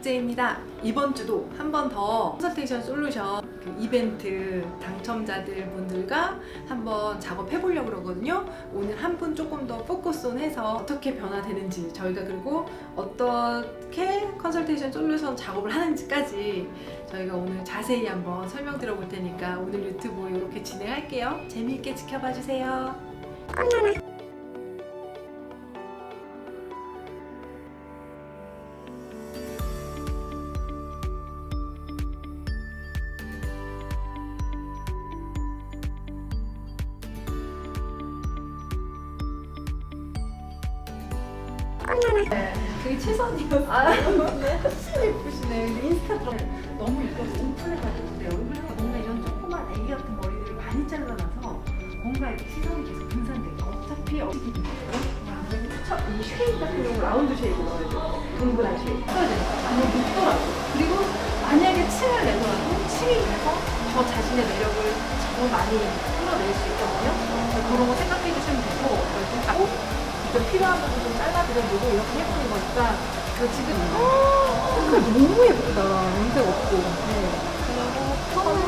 박재입니다. 이번 주도 한 번 더 컨설테이션 솔루션 그 이벤트 당첨자들 분들과 한번 작업해 보려고 그러거든요. 오늘 한 분 조금 더 포커스온 해서 어떻게 변화되는지 저희가 그리고 어떻게 컨설테이션 솔루션 작업을 하는지까지 저희가 오늘 자세히 한번 설명 들어볼 테니까 오늘 유튜브 이렇게 진행할게요. 재미있게 지켜봐 주세요. 그게 최선이었어요. 아, 진짜 예쁘시네. 근데 인스타 들어 너무 예뻐서 오픈해가지고 내 얼굴에 뭔가 이런 조그만 애기 같은 머리들을 많이 잘라놔서 뭔가 이렇게 시선이 계속 분산돼. 어차피 어떻게. 이 쉐이드 같은 경우 라운드 넣어야 돼. 동그란 쉐이드 써야 돼. 아니 높더라고. 그리고 만약에 층을 내더라도 층이 돼서 저 자신의 매력을 더 많이 끌어낼 수 있거든요. 그런 거 생각해 주시면 되고 좀 좀 필요한 부분 좀 잘라드려보고 이렇게 해보는 거니까 그 지금 어, 너무 예쁘다. 염색 없고. 네. 그리고 펌은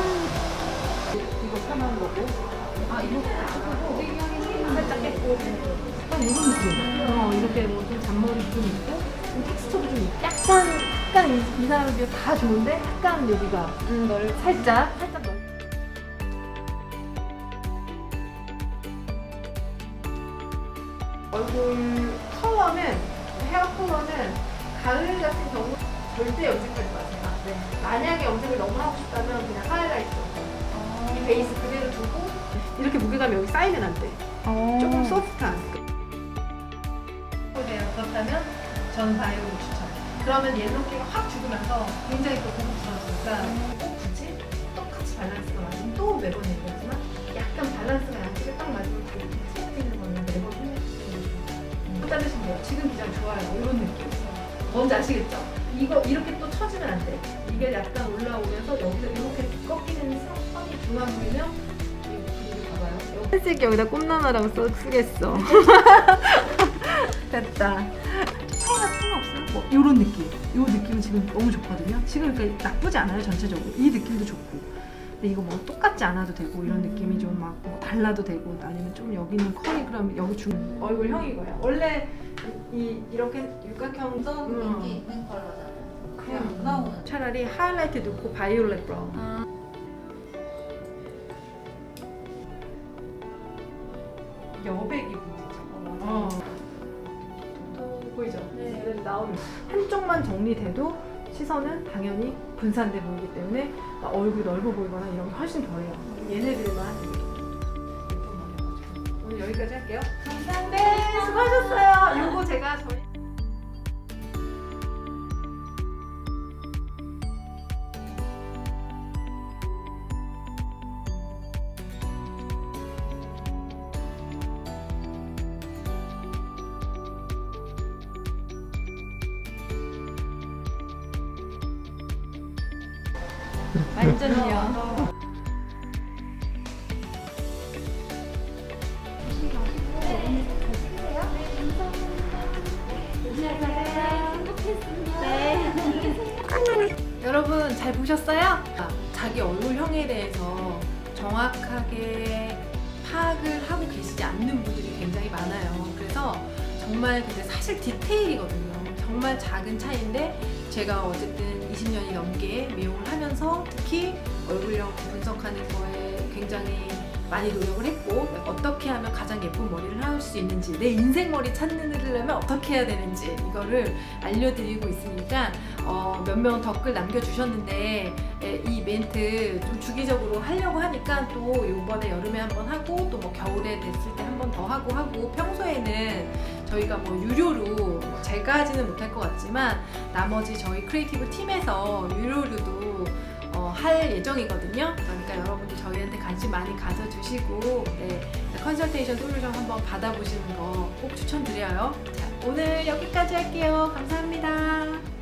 이거 편한 거고. 아 이거 살짝 뺐고. 약간 이런 느낌. 어 이렇게 뭐 좀 잔머리 좀 있고 좀 텍스처도 좀. 약간 약간 이, 이 사람이 다 좋은데 약간 여기가 음, 널 살짝 얼굴 컬러는 헤어 컬러는 가을 같은 경우 절대 염색하지 마세요. 네. 만약에 염색을 너무 하고 싶다면 그냥 하이라이트 이 베이스 그대로 두고 이렇게 무게감이 여기 쌓이면 안 돼. 조금 소프트한. 그래요. 그렇다면 전 바이오를 추천. 그러면 옐로우기가 확 죽으면서 굉장히 또 고급스러워지니까 꼭 굳이 똑같이 밸런스가 맞으면 또 매번 얘기 뭔지 아시겠죠? 이거 이렇게 또 쳐지면 안 돼. 이게 약간 올라오면서 여기서 이렇게 꺾이는 선이 중앙 보이면 이거 분위기 봐봐요. 여기 흰색 여기다 꿈나나라고 써 쓰겠어. 됐다. 차이가 크게 없어요. 뭐 이런 느낌. 이 느낌은 지금 너무 좋거든요. 지금 그러니까 나쁘지 않아요 전체적으로. 이 느낌도 좋고. 근데 이거 뭐 똑같지 않아도 되고 이런 느낌이 좀 막 뭐 달라도 되고 아니면 좀 여기는 커리 그럼 여기 중 얼굴형이 거야. 원래 이 이렇게 육각형도 인기 있는 컬러잖아. 그냥 안 그냥 나오는. 차라리 하이라이트 넣고 바이올렛 브라운. 여백이 문제죠. 어. 또 보이죠? 네. 나오는 한쪽만 정리돼도 시선은 당연히 분산돼 보이기 때문에 막 얼굴이 넓어 보이거나 이런 게 훨씬 더해요. 얘네들만 이렇게 예쁜 머리여가지고. 오늘 여기까지 할게요. 감사합니다. 네, 수고하셨어요. 이거 제가 저희 완전요. 여러분 잘 보셨어요? 아, 자기 얼굴형에 대해서 정확하게 파악을 하고 계시지 않는 분들이 굉장히 많아요. 그래서 정말 근데 사실 디테일이거든요. 정말 작은 차이인데 제가 어쨌든 20년이 넘게 하면서 특히 얼굴형 분석하는 거에 굉장히 많이 노력을 했고 어떻게 하면 가장 예쁜 머리를 할 수 있는지 내 인생 머리 찾으려면 어떻게 해야 되는지 이거를 알려드리고 있으니까 어, 몇명 댓글 남겨주셨는데 에, 이 멘트 좀 주기적으로 하려고 하니까 또 이번에 여름에 한번 하고 또 뭐 겨울에 됐을 때 한번 더 하고 하고 평소에는 저희가 뭐 유료로 뭐 제가 하지는 못할 것 같지만 나머지 저희 크리에이티브 팀에서 유료로도 어, 할 예정이거든요. 그러니까 여러분들 저희한테 관심 많이 가져주시고 네, 컨설테이션 솔루션 한번 받아보시는 거 꼭 추천드려요. 자, 오늘 여기까지 할게요. 감사합니다.